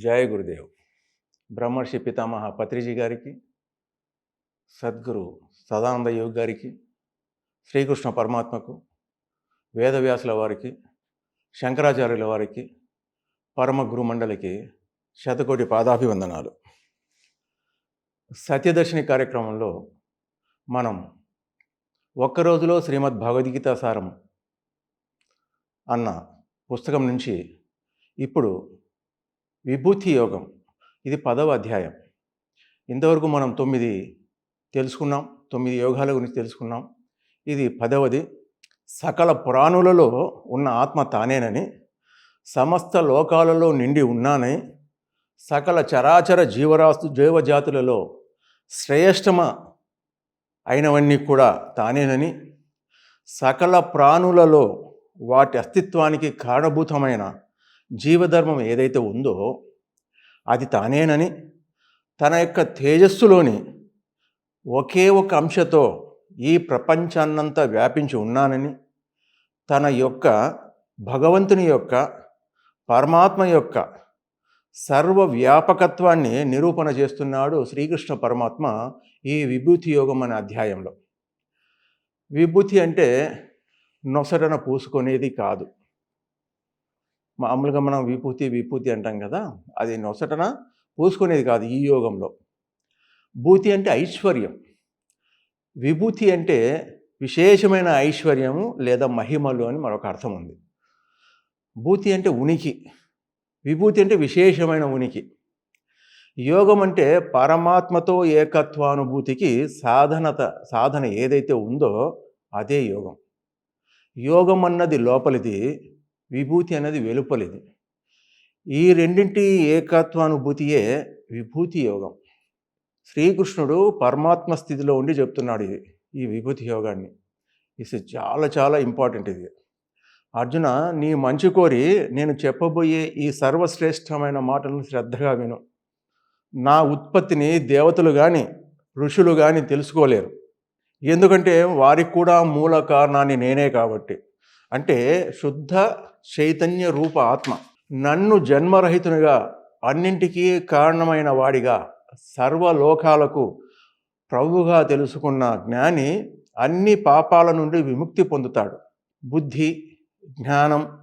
జయ గురుదేవ్. బ్రహ్మర్షి పితామహ పత్రిజీ గారికి సద్గురు సదానంద యోగి గారికి శ్రీకృష్ణ పరమాత్మకు వేదవ్యాసుల వారికి శంకరాచార్యుల వారికి పరమ గురు మండలికి శతకోటి పాదాభివందనాలు. సత్యదర్శిని కార్యక్రమంలో మనం ఒక్క రోజులో శ్రీమద్ భగవద్గీత సారం అన్న పుస్తకం నుంచి ఇప్పుడు విభూతి యోగం ఇది పదవ అధ్యాయం. ఇంతవరకు మనం తొమ్మిది తెలుసుకున్నాం. తొమ్మిది యోగాల గురించి తెలుసుకున్నాం. ఇది పదవది. సకల పురాణులలో ఉన్న ఆత్మ తానేనని సమస్త లోకాలలో నిండి ఉన్నానని సకల చరాచర జీవరాస్తు జీవజాతులలో శ్రేష్టమ అయినవన్నీ కూడా తానేనని సకల ప్రాణులలో వాటి అస్తిత్వానికి కారణభూతమైన జీవధర్మం ఏదైతే ఉందో అది తానేనని తన యొక్క తేజస్సులోని ఒకే ఒక అంశతో ఈ ప్రపంచాన్నంతా వ్యాపించి ఉన్నానని తన యొక్క భగవంతుని యొక్క పరమాత్మ యొక్క సర్వ వ్యాపకత్వాన్ని నిరూపణ చేస్తున్నాడు శ్రీకృష్ణ పరమాత్మ ఈ విభూతి యోగం అనే అధ్యాయంలో. విభూతి అంటే నొసటన పూసుకునేది కాదు. మామూలుగా మనం విభూతి విభూతి అంటాం కదా అది నొసటన? పూసుకునేది కాదు ఈ యోగంలో. భూతి అంటే ఐశ్వర్యం. విభూతి అంటే విశేషమైన ఐశ్వర్యము లేదా మహిమలు అని మరొక అర్థం ఉంది. భూతి అంటే ఉనికి. విభూతి అంటే విశేషమైన ఉనికి. యోగం అంటే పరమాత్మతో ఏకత్వానుభూతికి సాధనత సాధన ఏదైతే ఉందో అదే యోగం. యోగం అన్నది లోపలిది విభూతి అనేది వెలుపలిది. ఈ రెండింటి ఏకత్వానుభూతియే విభూతి యోగం. శ్రీకృష్ణుడు పరమాత్మ స్థితిలో ఉండి చెప్తున్నాడు ఇది ఈ విభూతి యోగాన్ని. ఇది చాలా చాలా ఇంపార్టెంట్ ఇది. అర్జున నీ మంచి కోరి నేను చెప్పబోయే ఈ సర్వశ్రేష్టమైన మాటలను శ్రద్ధగా విను. నా ఉత్పత్తిని దేవతలు కానీ ఋషులు కానీ తెలుసుకోలేరు. ఎందుకంటే వారికి కూడా మూల కారణాన్ని నేనే కాబట్టి. అంటే శుద్ధ చైతన్య రూప ఆత్మ. నన్ను జన్మరహితునిగా అన్నింటికీ కారణమైన వాడిగా సర్వలోకాలకు ప్రభువుగా తెలుసుకున్న జ్ఞాని అన్ని పాపాల నుండి విముక్తి పొందుతాడు. బుద్ధి జ్ఞానం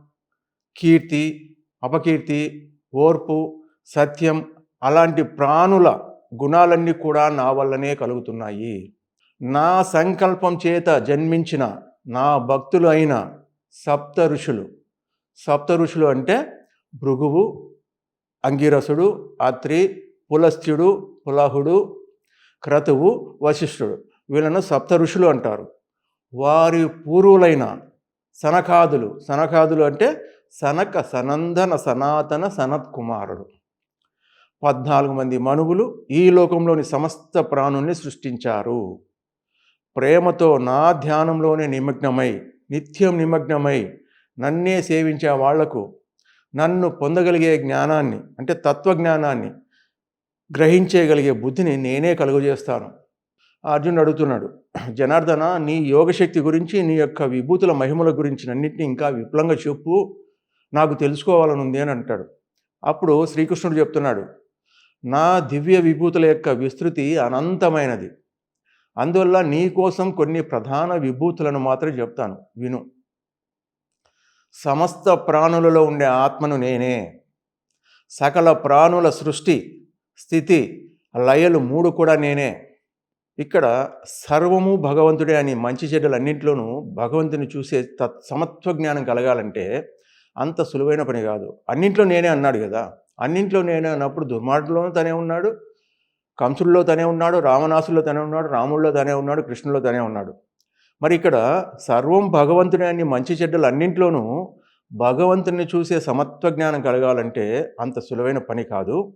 కీర్తి అపకీర్తి ఓర్పు సత్యం అలాంటి ప్రాణుల గుణాలన్నీ కూడా నా వల్లనే కలుగుతున్నాయి. నా సంకల్పం చేత జన్మించిన నా భక్తులు అయిన సప్త ఋషులు. సప్త ఋషులు అంటే భృగువు అంగిరసుడు అత్రి పులస్త్యుడు పులహుడు క్రతువు వశిష్ఠుడు. వీళ్ళను సప్త ఋషులు అంటారు. వారి పూర్వులైన సనకాదులు. సనకాదులు అంటే సనక సనందన సనాతన సనత్ కుమారుడు. పద్నాలుగు మంది మనువులు ఈ లోకంలోని సమస్త ప్రాణుల్ని సృష్టించారు. ప్రేమతో నా ధ్యానంలోనే నిమగ్నమై నిత్యం నిమగ్నమై నన్నే సేవించే వాళ్ళకు నన్ను పొందగలిగే జ్ఞానాన్ని అంటే తత్వజ్ఞానాన్ని గ్రహించేయగలిగే బుద్ధిని నేనే కలుగజేస్తాను. అర్జునుడు అడుగుతున్నాడు జనార్దన నీ యోగశక్తి గురించి నీ యొక్క విభూతుల మహిమల గురించి అన్నింటినీ ఇంకా విపులంగా చెప్పు నాకు తెలుసుకోవాలని ఉంది అని అంటాడు. అప్పుడు శ్రీకృష్ణుడు చెప్తున్నాడు నా దివ్య విభూతుల యొక్క విస్తృతి అనంతమైనది. అందువల్ల నీ కోసం కొన్ని ప్రధాన విభూతులను మాత్రం చెప్తాను. విను. సమస్త ప్రాణులలో ఉండే ఆత్మను నేనే. సకల ప్రాణుల సృష్టి స్థితి లయలు మూడు కూడా నేనే. ఇక్కడ సర్వము భగవంతుడే అని మంచి చెడ్డలన్నింటిలోనూ భగవంతుని చూసే తత్ సమత్వ జ్ఞానం కలగాలంటే అంత సులువైన పని కాదు. అన్నింట్లో నేనే అన్నాడు కదా. అన్నింట్లో నేనే అన్నప్పుడు దుర్మార్గంలోనూ తనే ఉన్నాడు. కంసుల్లో తనే ఉన్నాడు రామనాసుల్లో తనే ఉన్నాడు రాముల్లో తనే ఉన్నాడు కృష్ణుల్లో తనే ఉన్నాడు. మరి ఇక్కడ సర్వం భగవంతుని అన్ని మంచి చెడ్డలు అన్నింట్లోనూ భగవంతుని చూసే సమత్వ జ్ఞానం కలగాలంటే అంత సులువైన పని కాదు.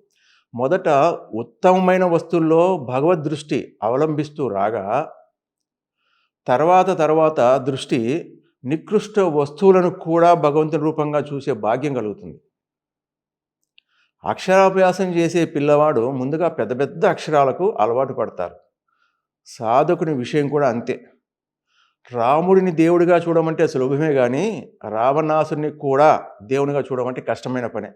మొదట ఉత్తమమైన వస్తువుల్లో భగవద్ దృష్టి అవలంబిస్తూ రాగా తర్వాత తర్వాత దృష్టి నికృష్ట వస్తువులను కూడా భగవంతుని రూపంగా చూసే భాగ్యం కలుగుతుంది. అక్షరాభ్యాసం చేసే పిల్లవాడు ముందుగా పెద్ద పెద్ద అక్షరాలకు అలవాటు పడతారు. సాధకుని విషయం కూడా అంతే. రాముడిని దేవుడిగా చూడమంటే సులభమే కానీ రావణాసుని కూడా దేవునిగా చూడమంటే కష్టమైన పనే.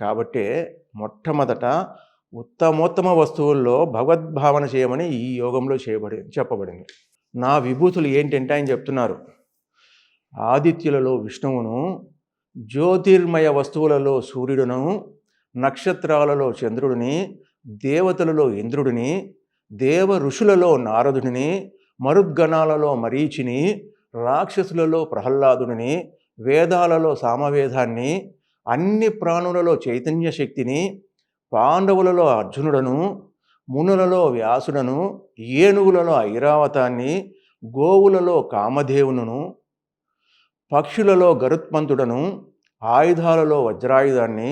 కాబట్టే మొట్టమొదట ఉత్తమోత్తమ వస్తువుల్లో భగవద్భావన చేయమని ఈ యోగంలో చేయబడి చెప్పబడింది. నా విభూతులు ఏంటంటే ఆయన చెప్తున్నారు. ఆదిత్యులలో విష్ణువును జ్యోతిర్మయ వస్తువులలో సూర్యుడును నక్షత్రాలలో చంద్రుడిని దేవతలలో ఇంద్రుడిని దేవ ఋషులలో నారదుడిని మరుద్గణాలలో మరీచిని రాక్షసులలో ప్రహ్లాదుడిని వేదాలలో సామవేదాన్ని అన్ని ప్రాణులలో చైతన్య శక్తిని పాండవులలో అర్జునుడను మునులలో వ్యాసుడను ఏనుగులలో ఐరావతాన్ని గోవులలో కామధేవును పక్షులలో గరుత్మంతుడను ఆయుధాలలో వజ్రాయుధాన్ని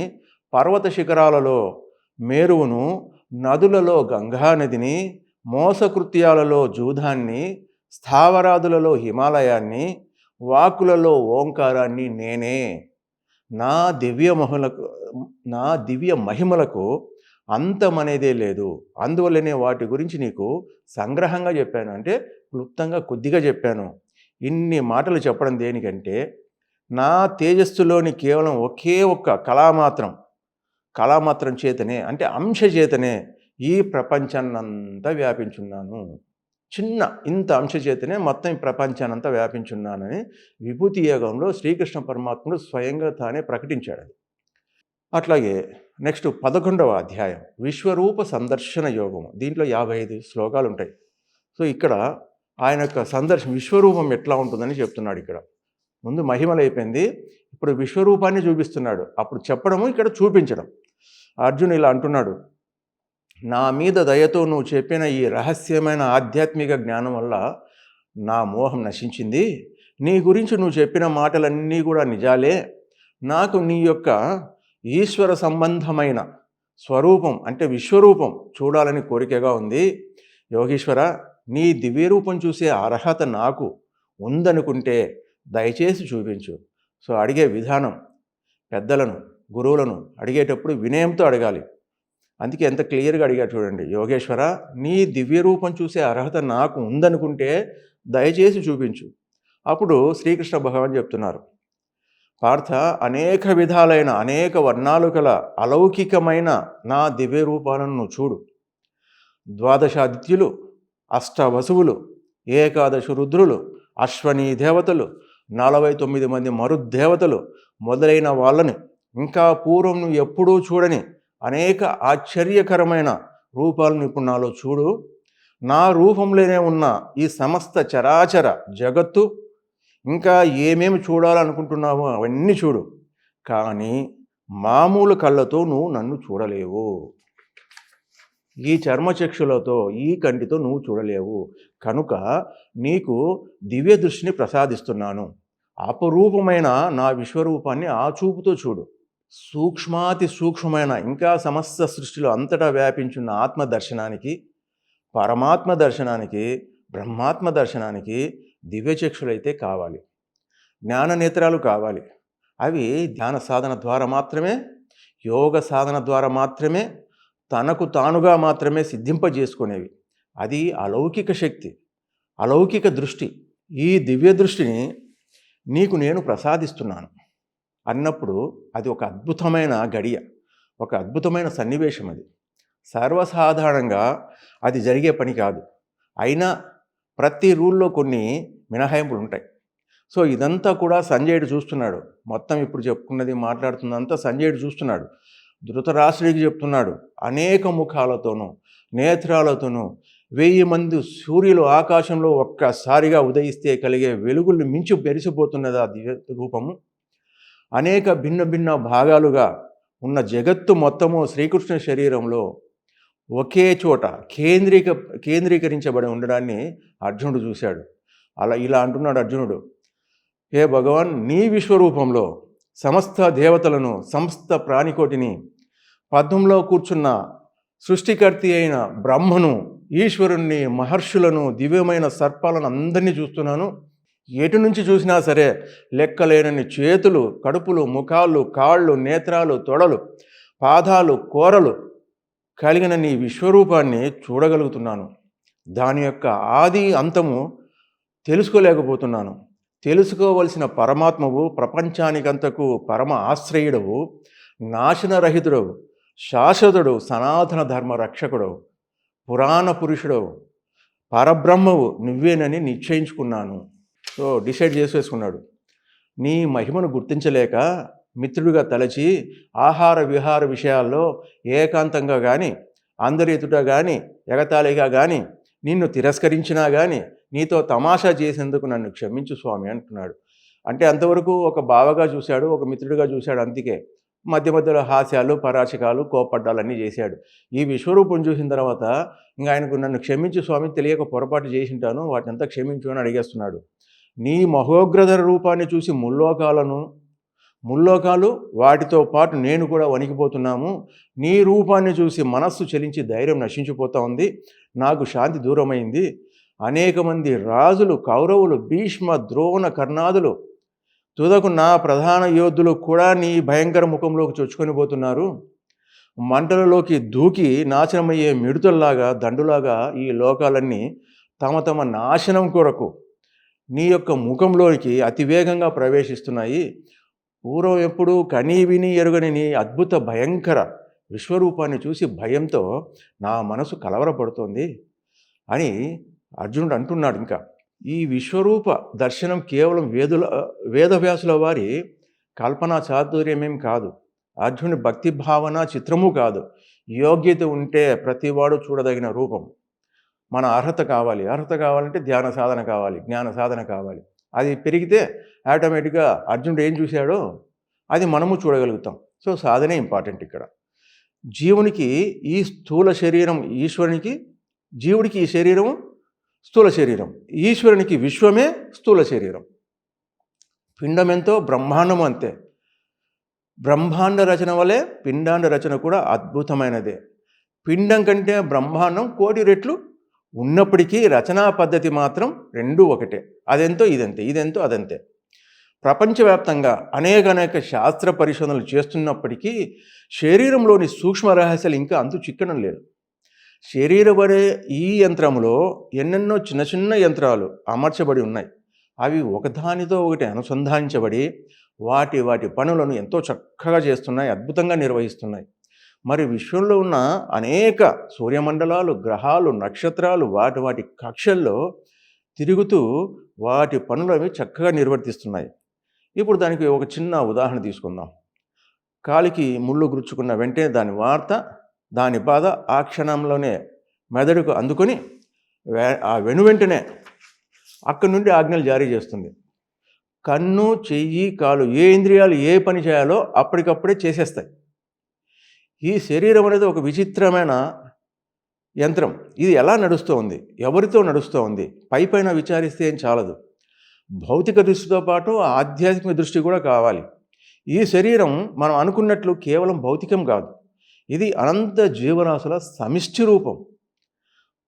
పర్వత శిఖరాలలో మేరువును నదులలో గంగానదిని మోసకృత్యాలలో జూదాన్ని స్థావరాదులలో హిమాలయాన్ని వాకులలో ఓంకారాన్ని నేనే. నా దివ్య మహిమలకు నా దివ్య మహిమలకు అంతమనేదే లేదు. అందువల్లనే వాటి గురించి నీకు సంగ్రహంగా చెప్పాను. అంటే క్లుప్తంగా కొద్దిగా చెప్పాను. ఇన్ని మాటలు చెప్పడం దేనికంటే నా తేజస్సులోని కేవలం ఒకే ఒక్క కళామాత్రం కళామాత్రం చేతనే అంటే అంశ చేతనే ఈ ప్రపంచాన్నంతా వ్యాపించున్నాను. చిన్న ఇంత అంశ చేతనే మొత్తం ఈ ప్రపంచానంతా వ్యాపించున్నానని విభూతి యోగంలో శ్రీకృష్ణ పరమాత్ముడు స్వయంగా తానే ప్రకటించాడు అట్లాగే నెక్స్ట్ పదకొండవ అధ్యాయం విశ్వరూప సందర్శన యోగం. దీంట్లో యాభై ఐదు శ్లోకాలు ఉంటాయి. సో ఇక్కడ ఆయన యొక్క సందర్శన విశ్వరూపం ఎట్లా ఉంటుందని చెప్తున్నాడు ఇక్కడ. ముందు మహిమలు అయిపోయింది ఇప్పుడు విశ్వరూపాన్ని చూపిస్తున్నాడు. అప్పుడు చెప్పడము ఇక్కడ చూపించడం. అర్జున్ ఇలా అంటున్నాడు నా మీద దయతో నువ్వు చెప్పిన ఈ రహస్యమైన ఆధ్యాత్మిక జ్ఞానం వల్ల నా మోహం నశించింది. నీ గురించి నువ్వు చెప్పిన మాటలన్నీ కూడా నిజాలే. నాకు నీ యొక్క ఈశ్వర సంబంధమైన స్వరూపం అంటే విశ్వరూపం చూడాలని కోరికగా ఉంది. యోగీశ్వర నీ దివ్యరూపం చూసే అర్హత నాకు ఉందనుకుంటే దయచేసి చూపించు. సో అడిగే విధానం పెద్దలను గురువులను అడిగేటప్పుడు వినయంతో అడగాలి. అందుకే ఎంత క్లియర్గా అడిగారు చూడండి. యోగేశ్వర నీ దివ్య రూపం చూసే అర్హత నాకు ఉందనుకుంటే దయచేసి చూపించు. అప్పుడు శ్రీకృష్ణ భగవాన్ చెప్తున్నారు. పార్థ అనేక విధాలైన అనేక వర్ణాలు గల అలౌకికమైన నా దివ్య రూపాలను నువ్వు చూడు. ద్వాదశాదిత్యులు అష్టవసువులు ఏకాదశ రుద్రులు అశ్వనీ దేవతలు నలభై తొమ్మిది మంది మరుద్దేవతలు మొదలైన వాళ్ళని ఇంకా పూర్వం నువ్వు ఎప్పుడూ చూడని అనేక ఆశ్చర్యకరమైన రూపాలను ఇప్పుడు నాలో చూడు. నా రూపంలోనే ఉన్న ఈ సమస్త చరాచర జగత్తు ఇంకా ఏమేమి చూడాలనుకుంటున్నావో అవన్నీ చూడు. కానీ మామూలు కళ్ళతో నువ్వు నన్ను చూడలేవు. ఈ చర్మచక్షులతో ఈ కంటితో నువ్వు చూడలేవు. కనుక నీకు దివ్య దృష్టిని ప్రసాదిస్తున్నాను. అపరూపమైన నా విశ్వరూపాన్ని ఆ చూపుతో చూడు. సూక్ష్మాతి సూక్ష్మమైన ఇంకా సమస్త సృష్టిలో అంతటా వ్యాపించున్న ఆత్మ దర్శనానికి పరమాత్మ దర్శనానికి బ్రహ్మాత్మ దర్శనానికి దివ్యచక్షులైతే కావాలి. జ్ఞాన నేత్రాలు కావాలి. అవి ధ్యాన సాధన ద్వారా మాత్రమే యోగ సాధన ద్వారా మాత్రమే తనకు తానుగా మాత్రమే సిద్ధింపజేసుకునేవి. అది అలౌకిక శక్తి అలౌకిక దృష్టి. ఈ దివ్య దృష్టిని నీకు నేను ప్రసాదిస్తున్నాను. అన్నప్పుడు అది ఒక అద్భుతమైన గడియ ఒక అద్భుతమైన సన్నివేశం అది. సర్వసాధారణంగా అది జరిగే పని కాదు. అయినా ప్రతి రూల్లో కొన్ని మినహాయింపులు ఉంటాయి. సో ఇదంతా కూడా సంజయుడు చూస్తున్నాడు. మొత్తం ఇప్పుడు చెప్పుకున్నది మాట్లాడుతున్నంతా సంజయుడు చూస్తున్నాడు. ధృతరాష్ట్రుడికి చెప్తున్నాడు అనేక ముఖాలతోనూ నేత్రాలతోనూ వెయ్యి మంది సూర్యులు ఆకాశంలో ఒక్కసారిగా ఉదయిస్తే కలిగే వెలుగులు మించి బెరిసిపోతున్నది ఆ దివ్య రూపము? అనేక భిన్న భిన్న భాగాలుగా ఉన్న జగత్తు మొత్తము శ్రీకృష్ణ శరీరంలో ఒకే చోట కేంద్రీక కేంద్రీకరించబడి ఉండడాన్ని అర్జునుడు చూశాడు. అలా ఇలా అంటున్నాడు అర్జునుడు. హే భగవాన్ నీ విశ్వరూపంలో సమస్త దేవతలను సమస్త ప్రాణికోటిని పద్మంలో కూర్చున్న సృష్టికర్తి అయిన బ్రహ్మను ఈశ్వరుణ్ణి మహర్షులను దివ్యమైన సర్పాలను అందరినీ చూస్తున్నాను. ఎటు నుంచి చూసినా సరే లెక్కలేనని చేతులు కడుపులు ముఖాలు కాళ్ళు నేత్రాలు తొడలు పాదాలు కూరలు కలిగిన నీ విశ్వరూపాన్ని చూడగలుగుతున్నాను. దాని యొక్క ఆది అంతము తెలుసుకోలేకపోతున్నాను. తెలుసుకోవలసిన పరమాత్మవు ప్రపంచానికంతకు పరమ ఆశ్రయుడవు నాశనరహితుడవు శాశ్వతుడు సనాతన ధర్మ రక్షకుడు పురాణ పురుషుడవు పరబ్రహ్మవు నువ్వేనని నిశ్చయించుకున్నాను. So decide చేసేసుకున్నాడు. నీ మహిమను గుర్తించలేక మిత్రుడిగా తలచి ఆహార విహార విషయాల్లో ఏకాంతంగా కానీ అందరి ఎదుట కానీ ఎగతాళిగా కానీ నిన్ను తిరస్కరించినా కానీ నీతో తమాషా చేసేందుకు నన్ను క్షమించు స్వామి అంటున్నాడు. అంటే అంతవరకు ఒక బావగా చూశాడు ఒక మిత్రుడిగా చూశాడు అందుకే మధ్య మధ్యలో హాస్యాలు పరాచకాలు కోపడ్డాలన్నీ చేశాడు. ఈ విశ్వరూపం చూసిన తర్వాత ఇంకా ఆయనకు నన్ను క్షమించు స్వామి తెలియక పొరపాటు చేసింటాను వాటిని అంతా క్షమించు అని అడిగేస్తున్నాడు. నీ మహోగ్రధర రూపాన్ని చూసి ముల్లోకాలను ముల్లోకాలు వాటితో పాటు నేను కూడా వణికిపోతున్నాము. నీ రూపాన్ని చూసి మనస్సు చలించి ధైర్యం నశించిపోతా ఉంది. నాకు శాంతి దూరమైంది. అనేక మంది రాజులు కౌరవులు భీష్మ ద్రోణ కర్ణాదులు తుదకు నా ప్రధాన యోధులు కూడా నీ భయంకర ముఖంలోకి చొచ్చుకొని పోతున్నారు. మంటలలోకి దూకి నాశనమయ్యే మిడుతల్లాగా దండులాగా ఈ లోకాలన్నీ తమ తమ నాశనం కొరకు నీ యొక్క ముఖంలోకి అతివేగంగా ప్రవేశిస్తున్నాయి. పూర్వం ఎప్పుడు కనీ విని ఎరుగని నీ అద్భుత భయంకర విశ్వరూపాన్ని చూసి భయంతో నా మనసు కలవరపడుతోంది అని అర్జునుడు అంటున్నాడు ఇంకా. ఈ విశ్వరూప దర్శనం కేవలం వేదుల వేదవ్యాసుల వారి కల్పనా చాతుర్యమేం కాదు. అర్జునుడి భక్తి భావన చిత్రము కాదు. యోగ్యత ఉంటే ప్రతివాడు చూడదగిన రూపం. మన అర్హత కావాలి. అర్హత కావాలంటే ధ్యాన సాధన కావాలి జ్ఞాన సాధన కావాలి. అది పెరిగితే ఆటోమేటిక్గా అర్జునుడు ఏం చూశాడో? అది మనము చూడగలుగుతాం. సో సాధనే ఇంపార్టెంట్ ఇక్కడ. జీవునికి ఈ స్థూల శరీరం ఈశ్వరునికి జీవుడికి ఈ శరీరం స్థూల శరీరం. ఈశ్వరునికి విశ్వమే స్థూల శరీరం. పిండం ఎంతో బ్రహ్మాండం అంతే. బ్రహ్మాండ రచన వలె పిండాండ రచన కూడా అద్భుతమైనదే. పిండం కంటే బ్రహ్మాండం కోటి రెట్లు ఉన్నప్పటికీ రచనా పద్ధతి మాత్రం రెండు ఒకటే. అదెంతో ఇదంతే ఇదెంతో అదంతే. ప్రపంచవ్యాప్తంగా అనేక అనేక శాస్త్ర పరిశోధనలు చేస్తున్నప్పటికీ శరీరంలోని సూక్ష్మ రహస్యాలు ఇంకా అంతు చిక్కడం లేదు. శరీరం అనే ఈ యంత్రంలో ఎన్నెన్నో చిన్న చిన్న యంత్రాలు అమర్చబడి ఉన్నాయి. అవి ఒకదానితో ఒకటి అనుసంధానించబడి వాటి వాటి పనులను ఎంతో చక్కగా చేస్తున్నాయి అద్భుతంగా నిర్వహిస్తున్నాయి. మరి విశ్వంలో ఉన్న అనేక సూర్యమండలాలు గ్రహాలు నక్షత్రాలు వాటి వాటి కక్షల్లో తిరుగుతూ వాటి పనులు అవి చక్కగా నిర్వర్తిస్తున్నాయి. ఇప్పుడు దానికి ఒక చిన్న ఉదాహరణ తీసుకుందాం. కాలికి ముళ్ళు గుచ్చుకున్న వెంటనే దాని వార్త దాని బాధ ఆ క్షణంలోనే మెదడుకు అందుకొని ఆ వెను వెంటనే అక్కడి నుండి ఆజ్ఞలు జారీ చేస్తుంది. కన్ను చెయ్యి కాలు ఏ ఇంద్రియాలు ఏ పని చేయాలో అప్పటికప్పుడే చేసేస్తాయి. ఈ శరీరం అనేది ఒక విచిత్రమైన యంత్రం. ఇది ఎలా నడుస్తూ ఉంది? ఎవరితో నడుస్తూ ఉంది? పై పైన విచారిస్తే ఏం చాలదు. భౌతిక దృష్టితో పాటు ఆధ్యాత్మిక దృష్టి కూడా కావాలి. ఈ శరీరం మనం అనుకున్నట్లు కేవలం భౌతికం కాదు. ఇది అనంత జీవరాశుల సమిష్టి రూపం.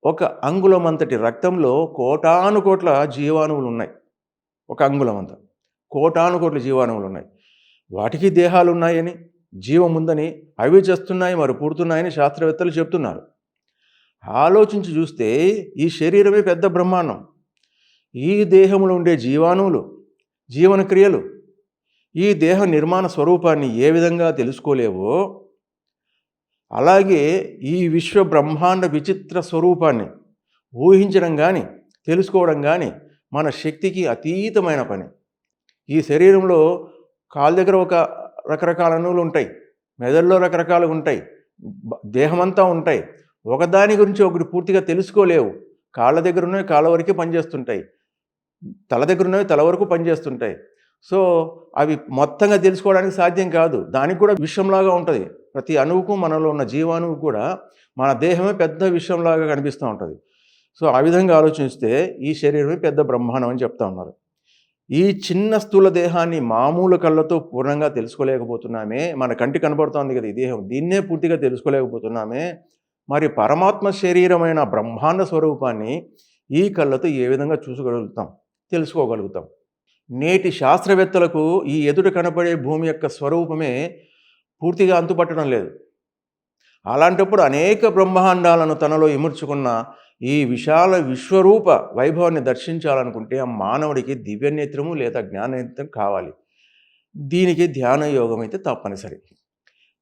ఒక అంగుళం అంతటి రక్తంలో కోటాను కోట్ల జీవాణువులు ఉన్నాయి. ఒక అంగుళం అంత. కోటాను కోట్ల జీవాణువులు ఉన్నాయి. వాటికి దేహాలు ఉన్నాయని? జీవం ఉందని అవి చేస్తున్నాయి మరి పుడుతున్నాయని శాస్త్రవేత్తలు చెప్తున్నారు. ఆలోచించి చూస్తే ఈ శరీరమే పెద్ద బ్రహ్మాండం. ఈ దేహంలో ఉండే జీవాణువులు జీవన క్రియలు ఈ దేహ నిర్మాణ స్వరూపాన్ని ఏ విధంగా తెలుసుకోలేవో అలాగే ఈ విశ్వ బ్రహ్మాండ విచిత్ర స్వరూపాన్ని ఊహించడం కానీ తెలుసుకోవడం కానీ మన శక్తికి అతీతమైన పని. ఈ శరీరంలో కాళ్ళ దగ్గర ఒక రకరకాల అణువులు ఉంటాయి. మెదడులో రకరకాలు ఉంటాయి. దేహమంతా ఉంటాయి. ఒకదాని గురించి ఒకటి పూర్తిగా తెలుసుకోలేవు. కాళ్ళ దగ్గర ఉన్నవి కాళ్ళ వరకే పనిచేస్తుంటాయి. తల దగ్గర ఉన్నవి తల వరకు పనిచేస్తుంటాయి. సో అవి మొత్తంగా తెలుసుకోవడానికి సాధ్యం కాదు. దానికి కూడా విషయంలాగా ఉంటుంది. ప్రతి అణువుకు మనలో ఉన్న జీవాణువు కూడా మన దేహమే పెద్ద విషయంలాగా కనిపిస్తూ ఉంటుంది. సో ఆ విధంగా ఆలోచిస్తే ఈ శరీరమే పెద్ద బ్రహ్మాండం అని చెప్తా ఉన్నారు. ఈ చిన్న స్థూల దేహాన్ని మామూలు కళ్ళతో పూర్ణంగా తెలుసుకోలేకపోతున్నామే. మన కంటి కనబడుతోంది కదా ఈ దేహం. దీన్నే పూర్తిగా తెలుసుకోలేకపోతున్నామే. మరి పరమాత్మ శరీరమైన బ్రహ్మాండ స్వరూపాన్ని ఈ కళ్ళతో ఏ విధంగా చూసుకోగలుగుతాం? తెలుసుకోగలుగుతాం. నేటి శాస్త్రవేత్తలకు ఈ ఎదుట కనపడే భూమి యొక్క స్వరూపమే పూర్తిగా అంతుపట్టడం లేదు. అలాంటప్పుడు అనేక బ్రహ్మాండాలను తనలో ఇముర్చుకున్న ఈ విశాల విశ్వరూప వైభవాన్ని దర్శించాలనుకుంటే ఆ మానవుడికి దివ్యనేత్రము లేదా జ్ఞానేత్రం కావాలి. దీనికి ధ్యాన యోగం అయితే తప్పనిసరి.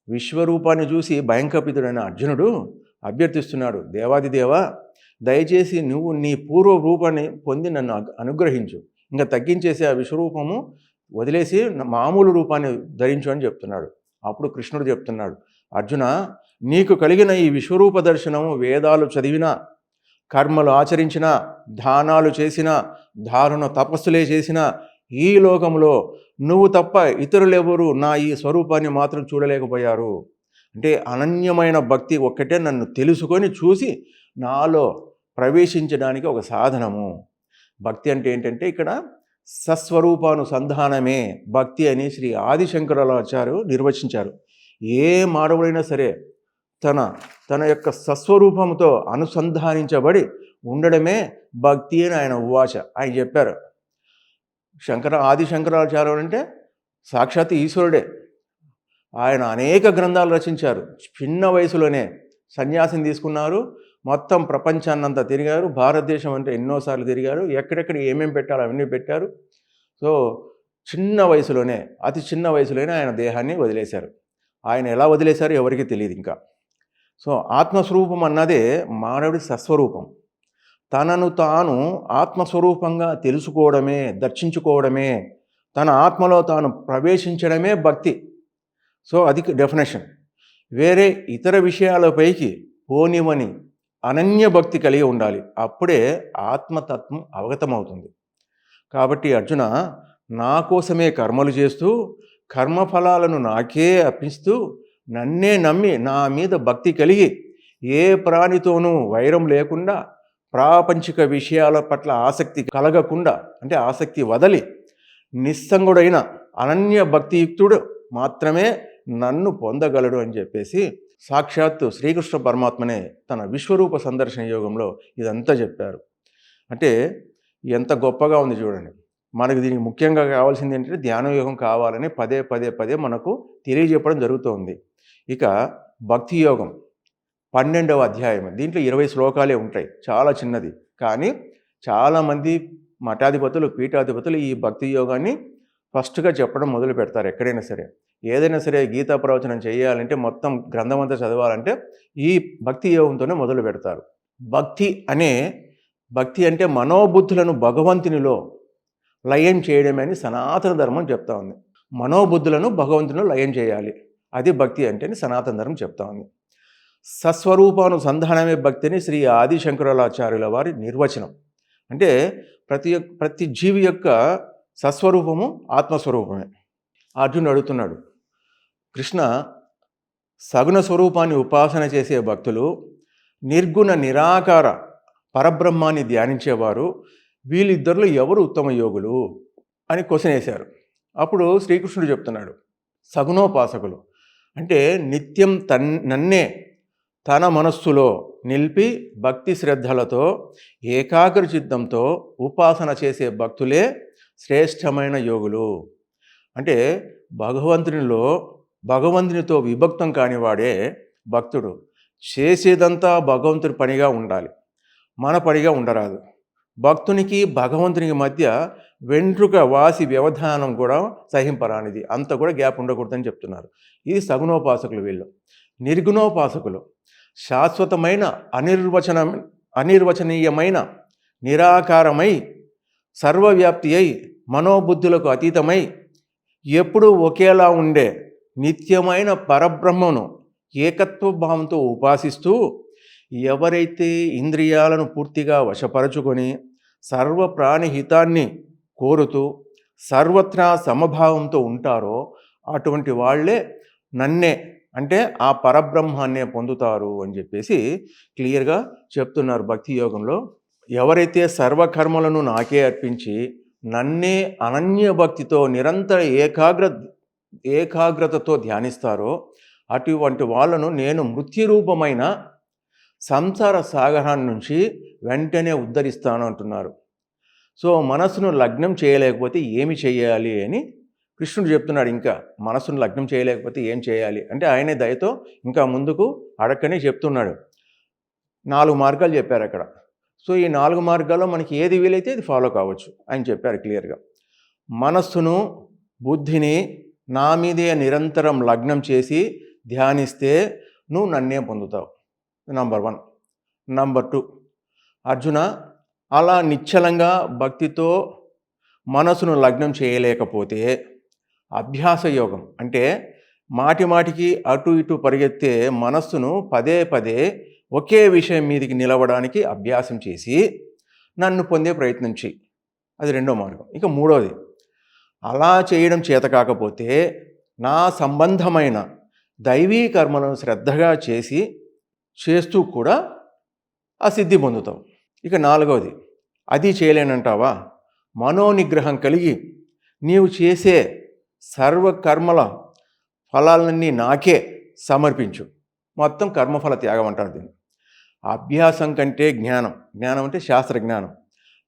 విశ్వరూపాన్ని చూసి భయంకపితుడైన అర్జునుడు అభ్యర్థిస్తున్నాడు దేవాదిదేవ దయచేసి నువ్వు నీ పూర్వ రూపాన్ని పొంది నన్ను అనుగ్రహించు. ఇంకా తగ్గించేసి ఆ విశ్వరూపము వదిలేసి మామూలు రూపాన్ని ధరించు అని చెప్తున్నాడు. అప్పుడు కృష్ణుడు చెప్తున్నాడు అర్జున నీకు కలిగిన ఈ విశ్వరూప దర్శనము వేదాలు చదివినా కర్మలు ఆచరించిన దానాలు చేసిన దారుణ తపస్సులే చేసిన ఈ లోకంలో నువ్వు తప్ప ఇతరులెవరూ నా ఈ స్వరూపాన్ని మాత్రం చూడలేకపోయారు. అంటే అనన్యమైన భక్తి ఒక్కటే నన్ను తెలుసుకొని చూసి నాలో ప్రవేశించడానికి ఒక సాధనము. భక్తి అంటే ఏంటంటే ఇక్కడ సస్వరూపానుసంధానమే. భక్తి అని శ్రీ ఆదిశంకరాచార్య నిర్వచించారు. ఏ మానవుడైనా సరే తన తన యొక్క సస్వరూపంతో అనుసంధానించబడి ఉండడమే భక్తి అని ఆయన ఉవాచ ఆయన చెప్పారు శంకర ఆది శంకరాచార్యుడు అంటే సాక్షాత్ ఈశ్వరుడే. ఆయన అనేక గ్రంథాలు రచించారు. చిన్న వయసులోనే సన్యాసం తీసుకున్నారు. మొత్తం ప్రపంచాన్నంతా తిరిగారు. భారతదేశం అంటే ఎన్నోసార్లు తిరిగారు. ఎక్కడెక్కడ ఏమేమి పెట్టాలో అవన్నీ పెట్టారు. సో చిన్న వయసులోనే అతి చిన్న వయసులోనే ఆయన దేహాన్ని వదిలేశారు. ఆయన ఎలా వదిలేశారో ఎవరికీ తెలియదు ఇంకా. సో ఆత్మస్వరూపం అన్నదే మానవుడి సస్వరూపం. తనను తాను ఆత్మస్వరూపంగా తెలుసుకోవడమే దర్శించుకోవడమే తన ఆత్మలో తాను ప్రవేశించడమే భక్తి. సో అది డెఫినేషన్. వేరే ఇతర విషయాలపైకి పోనివని అనన్య భక్తి కలిగి ఉండాలి. అప్పుడే ఆత్మతత్వం అవగతమవుతుంది. కాబట్టి అర్జున నా కోసమే కర్మలు చేస్తూ కర్మఫలాలను నాకే అర్పిస్తూ నన్నే నమ్మి నా మీద భక్తి కలిగి ఏ ప్రాణితోనూ వైరం లేకుండా ప్రాపంచిక విషయాల పట్ల ఆసక్తి కలగకుండా అంటే ఆసక్తి వదలి నిస్సంగుడైన అనన్య భక్తియుక్తుడు మాత్రమే నన్ను పొందగలడు అని చెప్పేసి సాక్షాత్తు శ్రీకృష్ణ పరమాత్మనే తన విశ్వరూప సందర్శన యోగంలో ఇదంతా చెప్పారు. అంటే ఎంత గొప్పగా ఉంది చూడండి. మనకు దీనికి ముఖ్యంగా కావాల్సింది ఏంటంటే ధ్యాన యోగం కావాలని పదే పదే పదే మనకు తెలియజెప్పడం జరుగుతోంది. ఇక భక్తి యోగం పన్నెండవ అధ్యాయం దీంట్లో ఇరవై శ్లోకాలే ఉంటాయి. చాలా చిన్నది. కానీ చాలామంది మఠాధిపతులు పీఠాధిపతులు ఈ భక్తి యోగాన్ని ఫస్ట్గా చెప్పడం మొదలు పెడతారు ఎక్కడైనా సరే. ఏదైనా సరే గీతా ప్రవచనం చేయాలంటే మొత్తం గ్రంథం అంతా చదవాలంటే ఈ భక్తి యోగంతోనే మొదలు పెడతారు. భక్తి అనే భక్తి అంటే మనోబుద్ధులను భగవంతునిలో లయం చేయడమే అని సనాతన ధర్మం చెప్తా ఉంది. మనోబుద్ధులను భగవంతును లయం చేయాలి. అది భక్తి అంటే అని సనాతన ధర్మం చెప్తా ఉంది. సస్వరూపానుసంధానమే భక్తిని శ్రీ ఆదిశంకరాచార్యుల వారి నిర్వచనం. అంటే ప్రతి ప్రతి జీవి యొక్క సస్వరూపము ఆత్మస్వరూపమే. అర్జునుడు అడుగుతున్నాడు కృష్ణ సగుణ స్వరూపాన్ని ఉపాసన చేసే భక్తులు నిర్గుణ నిరాకార పరబ్రహ్మాన్ని ధ్యానించేవారు వీళ్ళిద్దరిలో ఎవరు ఉత్తమ యోగులు అని క్వశ్చన్ వేశారు. అప్పుడు శ్రీకృష్ణుడు చెప్తున్నాడు సగుణోపాసకులు. అంటే నిత్యం తన్ నన్నే తన మనస్సులో నిలిపి భక్తి శ్రద్ధలతో ఏకాగ్ర చిత్తంతో ఉపాసన చేసే భక్తులే శ్రేష్టమైన యోగులు. అంటే భగవంతునిలో భగవంతునితో విభక్తం కానివాడే భక్తుడు. చేసేదంతా భగవంతుడి పనిగా ఉండాలి. మన పనిగా ఉండరాదు. భక్తునికి భగవంతునికి మధ్య వెంట్రుక వాసి వ్యవధానం కూడా సహింపరానిది. అంత కూడా గ్యాప్ ఉండకూడదని చెప్తున్నారు. ఇది సగుణోపాసకులు వీళ్ళు. నిర్గుణోపాసకులు. శాశ్వతమైన అనిర్వచన అనిర్వచనీయమైన నిరాకారమై సర్వవ్యాప్తి అయి మనోబుద్ధులకు అతీతమై ఎప్పుడూ ఒకేలా ఉండే నిత్యమైన పరబ్రహ్మను ఏకత్వ భావంతో ఉపాసిస్తూ ఎవరైతే ఇంద్రియాలను పూర్తిగా వశపరచుకొని సర్వ ప్రాణిహితాన్ని కోరుతూ సర్వత్రా సమభావంతో ఉంటారో అటువంటి వాళ్ళే నన్నే అంటే ఆ పరబ్రహ్మాన్నే పొందుతారు అని చెప్పేసి క్లియర్గా చెప్తున్నారు భక్తి యోగంలో. ఎవరైతే సర్వకర్మలను నాకే అర్పించి నన్నే అనన్య భక్తితో నిరంతర ఏకాగ్ర ఏకాగ్రతతో ధ్యానిస్తారో అటువంటి వాళ్ళను నేను మృత్యురూపమైన సంసార సాగరాన్ని నుంచి వెంటనే ఉద్ధరిస్తాను అంటున్నారు. సో మనసును లగ్నం చేయలేకపోతే ఏమి చేయాలి అని కృష్ణుడు చెప్తున్నాడు ఇంకా. మనసును లగ్నం చేయలేకపోతే ఏం చేయాలి? అంటే ఆయనే దయతో ఇంకా ముందుకు అడక్కనే చెప్తున్నాడు. నాలుగు మార్గాలు చెప్పారు అక్కడ. సో ఈ నాలుగు మార్గాల్లో మనకి ఏది వీలైతే అది ఫాలో కావచ్చు ఆయన చెప్పారు క్లియర్గా. మనస్సును బుద్ధిని నా మీదే నిరంతరం లగ్నం చేసి ధ్యానిస్తే నువ్వు నన్నే పొందుతావు. Number one number two Arjuna అలా నిశ్చలంగా భక్తితో మనసును లగ్నం చేయలేకపోతే అభ్యాస యోగం అంటే మాటి మాటికి అటు ఇటు పరిగెత్తే మనస్సును పదే పదే ఒకే విషయం మీదకి నిలవడానికి అభ్యాసం చేసి నన్ను పొందే ప్రయత్నం చేయి అది రెండో మార్గం. ఇక మూడోది. అలా చేయడం చేత కాకపోతే నా సంబంధమైన దైవీ కర్మలను శ్రద్ధగా చేసి చేస్తూ కూడా ఆ సిద్ధి పొందుతావు ఇక నాలుగవది అది చేయలేనంటావా? మనోనిగ్రహం కలిగి నీవు చేసే సర్వకర్మల ఫలాలన్నీ నాకే సమర్పించు. మొత్తం కర్మఫల త్యాగం అంటారు దీన్ని. అభ్యాసం కంటే జ్ఞానం. జ్ఞానం అంటే శాస్త్ర జ్ఞానం.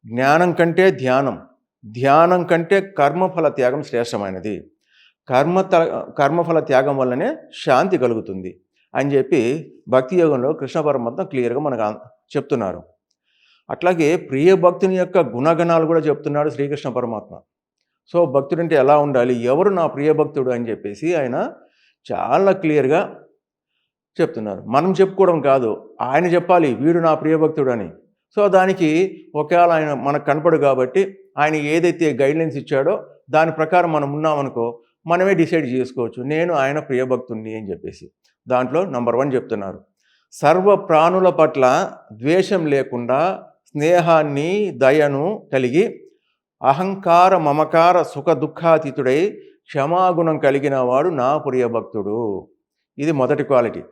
జ్ఞానం కంటే ధ్యానం. ధ్యానం కంటే కర్మఫల త్యాగం శ్రేష్టమైనది. కర్మ కర్మఫల త్యాగం వల్లనే శాంతి కలుగుతుంది. అని చెప్పి భక్తి యోగంలో కృష్ణ పరమాత్మ క్లియర్గా మనకు చెప్తున్నారు. అట్లాగే ప్రియ భక్తుని యొక్క గుణగణాలు కూడా చెప్తున్నాడు శ్రీకృష్ణ పరమాత్మ. సో భక్తుడు అంటే ఎలా ఉండాలి? ఎవరు నా ప్రియ భక్తుడు అని చెప్పేసి ఆయన చాలా క్లియర్గా చెప్తున్నారు. మనం చెప్పుకోవడం కాదు ఆయన చెప్పాలి వీడు నా ప్రియభక్తుడు అని. సో దానికి ఒకవేళ ఆయన మనకు కనపడు కాబట్టి ఆయన ఏదైతే గైడ్లైన్స్ ఇచ్చాడో దాని ప్రకారం మనం ఉన్నామనుకో మనమే డిసైడ్ చేసుకోవచ్చు నేను ఆయన ప్రియభక్తుణ్ణి అని చెప్పేసి. దాంట్లో నంబర్ వన్ చెప్తున్నారు. సర్వ ప్రాణుల పట్ల ద్వేషం లేకుండా స్నేహాన్ని దయను కలిగి అహంకార మమకార సుఖ దుఃఖాతీతుడై క్షమాగుణం కలిగిన వాడు నా ప్రియభక్తుడు ఇది మొదటి క్వాలిటీ.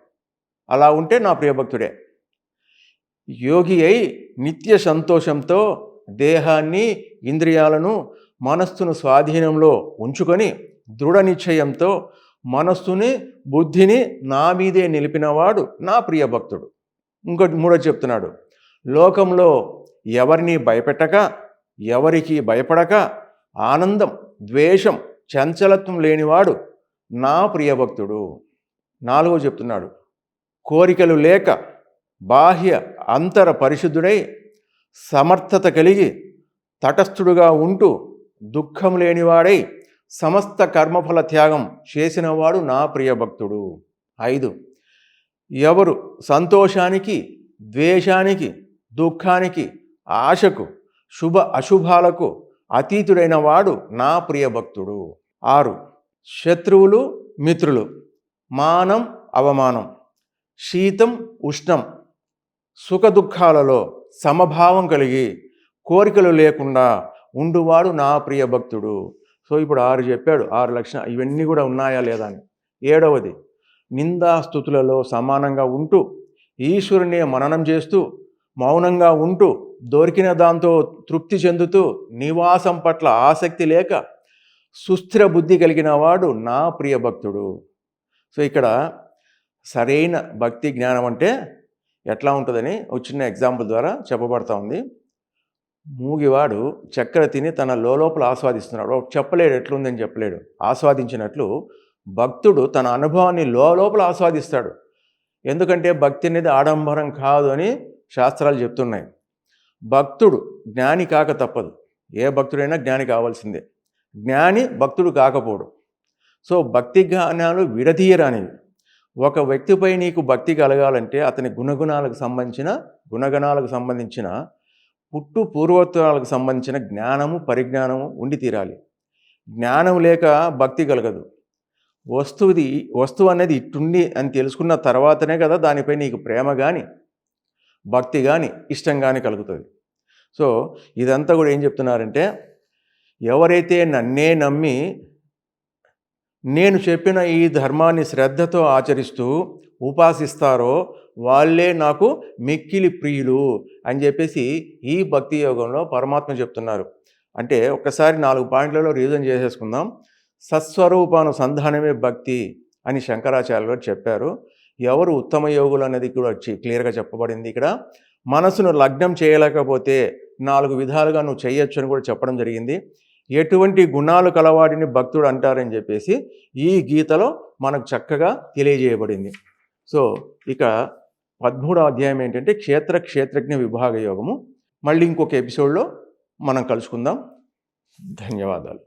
అలా ఉంటే నా ప్రియభక్తుడే యోగి అయి నిత్య సంతోషంతో దేహాన్ని ఇంద్రియాలను మనస్సును స్వాధీనంలో ఉంచుకొని దృఢ నిశ్చయంతో మనస్సుని బుద్ధిని నా మీదే నిలిపినవాడు నా ప్రియభక్తుడు ఇంకోటి మూడో చెప్తున్నాడు. లోకంలో ఎవరిని భయపెట్టక ఎవరికి భయపడక ఆనందం ద్వేషం చంచలత్వం లేనివాడు నా ప్రియభక్తుడు నాలుగో చెప్తున్నాడు. కోరికలు లేక బాహ్య అంతర పరిశుద్ధుడై సమర్థత కలిగి తటస్థుడుగా ఉంటూ దుఃఖం లేనివాడై సమస్త కర్మఫల త్యాగం చేసినవాడు నా ప్రియభక్తుడు ఐదు ఎవరు సంతోషానికి ద్వేషానికి దుఃఖానికి ఆశకు శుభ అశుభాలకు అతీతుడైన వాడు నా ప్రియభక్తుడు ఆరు శత్రువులు మిత్రులు మానం అవమానం శీతం ఉష్ణం సుఖదుఖాలలో సమభావం కలిగి కోరికలు లేకుండా ఉండువాడు నా ప్రియభక్తుడు సో ఇప్పుడు ఆరు చెప్పాడు ఆరు లక్షణ ఇవన్నీ కూడా ఉన్నాయా లేదా అని. ఏడవది నిందాస్థుతులలో సమానంగా ఉంటూ ఈశ్వరుని మననం చేస్తూ మౌనంగా ఉంటూ దొరికిన దాంతో తృప్తి చెందుతూ నివాసం పట్ల ఆసక్తి లేక సుస్థిర బుద్ధి కలిగిన వాడు నా ప్రియ భక్తుడు. సో ఇక్కడ సరైన భక్తి జ్ఞానం అంటే ఎట్లా ఉంటుందని ఒక చిన్న ఎగ్జాంపుల్ ద్వారా చెప్పబడతా ఉంది. మూగివాడు చక్కెర తిని తన లోపల ఆస్వాదిస్తున్నాడు. చెప్పలేడు ఎట్లుందని చెప్పలేడు. ఆస్వాదించినట్లు భక్తుడు తన అనుభవాన్ని లోపల ఆస్వాదిస్తాడు. ఎందుకంటే భక్తి అనేది ఆడంబరం కాదు అని శాస్త్రాలు చెప్తున్నాయి. భక్తుడు జ్ఞాని కాక తప్పదు. ఏ భక్తుడైనా జ్ఞాని కావాల్సిందే. జ్ఞాని భక్తుడు కాకపోడు. సో భక్తి జ్ఞానాలు విడదీయరానివి. ఒక వ్యక్తిపై నీకు భక్తి కలగాలంటే అతని గుణగుణాలకు సంబంధించిన గుణగణాలకు సంబంధించిన పుట్టు పూర్వోత్తరాలకు సంబంధించిన జ్ఞానము పరిజ్ఞానము ఉండి తీరాలి. జ్ఞానం లేక భక్తి కలగదు. వస్తువుది వస్తువు అనేది ఇట్టుండి అని తెలుసుకున్న తర్వాతనే కదా దానిపై నీకు ప్రేమ కానీ భక్తి కానీ ఇష్టం కానీ కలుగుతుంది. సో ఇదంతా కూడా ఏం చెప్తున్నారంటే ఎవరైతే నన్నే నమ్మి నేను చెప్పిన ఈ ధర్మాన్ని శ్రద్ధతో ఆచరిస్తూ ఉపాసిస్తారో వాళ్ళే నాకు మిక్కిలి ప్రియులు అని చెప్పేసి ఈ భక్తి యోగంలో పరమాత్మ చెప్తున్నారు. అంటే ఒక్కసారి నాలుగు పాయింట్లలో రీజన్ చేసేసుకుందాం. సత్స్వరూపానుసంధానమే భక్తి అని శంకరాచార్య గారు చెప్పారు. ఎవరు ఉత్తమ యోగులు అనేది కూడా క్లియర్గా చెప్పబడింది ఇక్కడ. మనసును లగ్నం చేయలేకపోతే నాలుగు విధాలుగా నువ్వు చేయొచ్చు అని కూడా చెప్పడం జరిగింది. ఎటువంటి గుణాలు కలవాడిని భక్తుడు అంటారని చెప్పేసి ఈ గీతలో మనకు చక్కగా తెలియజేయబడింది. సో ఇక పదమూడవ అధ్యాయం ఏంటంటే క్షేత్ర క్షేత్రజ్ఞ విభాగ యోగము మళ్ళీ ఇంకొక ఎపిసోడ్లో మనం కలుసుకుందాం. ధన్యవాదాలు.